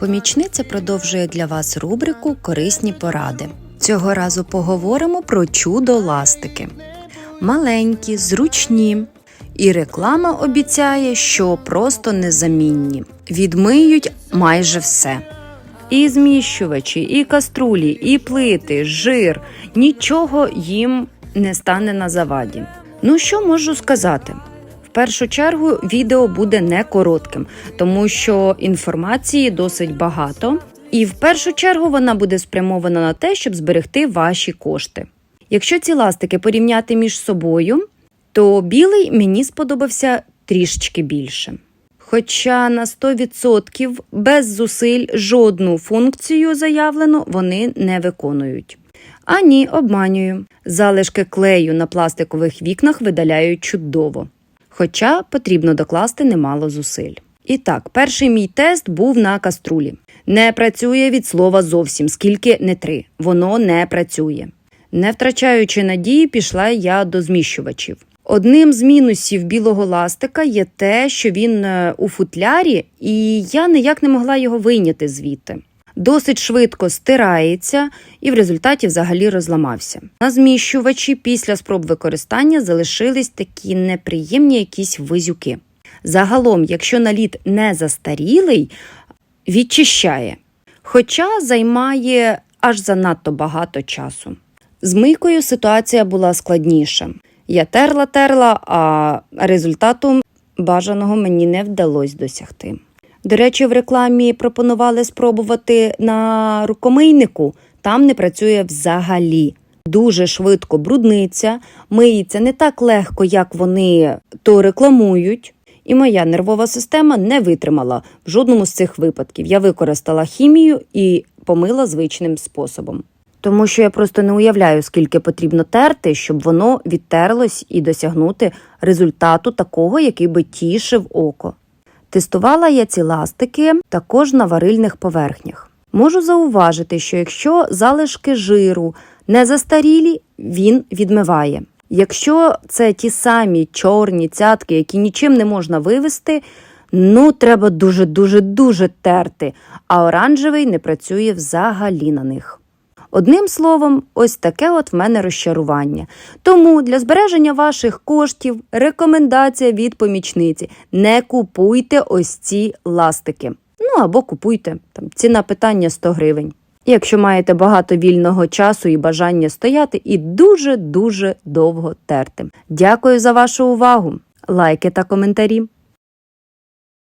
Помічниця продовжує для вас рубрику Корисні поради. Цього разу поговоримо про чудо ластики. Маленькі, зручні. І реклама обіцяє, що просто незамінні. Відмиють майже все. І зміщувачі, і каструлі, і плити, жир. Нічого їм не стане на заваді. Ну що можу сказати? Першу чергу відео буде не коротким, тому що інформації досить багато, і в першу чергу вона буде спрямована на те, щоб зберегти ваші кошти. Якщо ці ластики порівняти між собою, то білий мені сподобався трішечки більше. Хоча на 100% без зусиль жодну функцію заявлену вони не виконують. А ні, обманюю. Залишки клею на пластикових вікнах видаляють чудово. Хоча потрібно докласти немало зусиль. І так, перший мій тест був на каструлі. Не працює від слова зовсім, скільки не три. Воно не працює. Не втрачаючи надії, пішла я до зміщувачів. Одним з мінусів білого ластика є те, що він е, у футлярі, і я ніяк не могла його вийняти звідти. Досить швидко стирається і в результаті взагалі розламався. На зміщувачі після спроб використання залишились такі неприємні якісь визюки. Загалом, якщо наліт не застарілий, відчищає, хоча займає аж занадто багато часу. З мийкою ситуація була складніша. Я терла терла, а результату бажаного мені не вдалося досягти. До речі, в рекламі пропонували спробувати на рукомийнику, там не працює взагалі. Дуже швидко брудниться, миється не так легко, як вони то рекламують. І моя нервова система не витримала в жодному з цих випадків. Я використала хімію і помила звичним способом. Тому що я просто не уявляю, скільки потрібно терти, щоб воно відтерлось і досягнути результату такого, який би тішив око. Тестувала я ці ластики також на варильних поверхнях. Можу зауважити, що якщо залишки жиру не застарілі, він відмиває. Якщо це ті самі чорні цятки, які нічим не можна вивести, ну треба дуже дуже дуже терти, а оранжевий не працює взагалі на них. Одним словом, ось таке от в мене розчарування. Тому для збереження ваших коштів рекомендація від помічниці: не купуйте ось ці ластики. Ну або купуйте там ціна питання 100 гривень. Якщо маєте багато вільного часу і бажання стояти і дуже дуже довго терти. Дякую за вашу увагу, лайки та коментарі.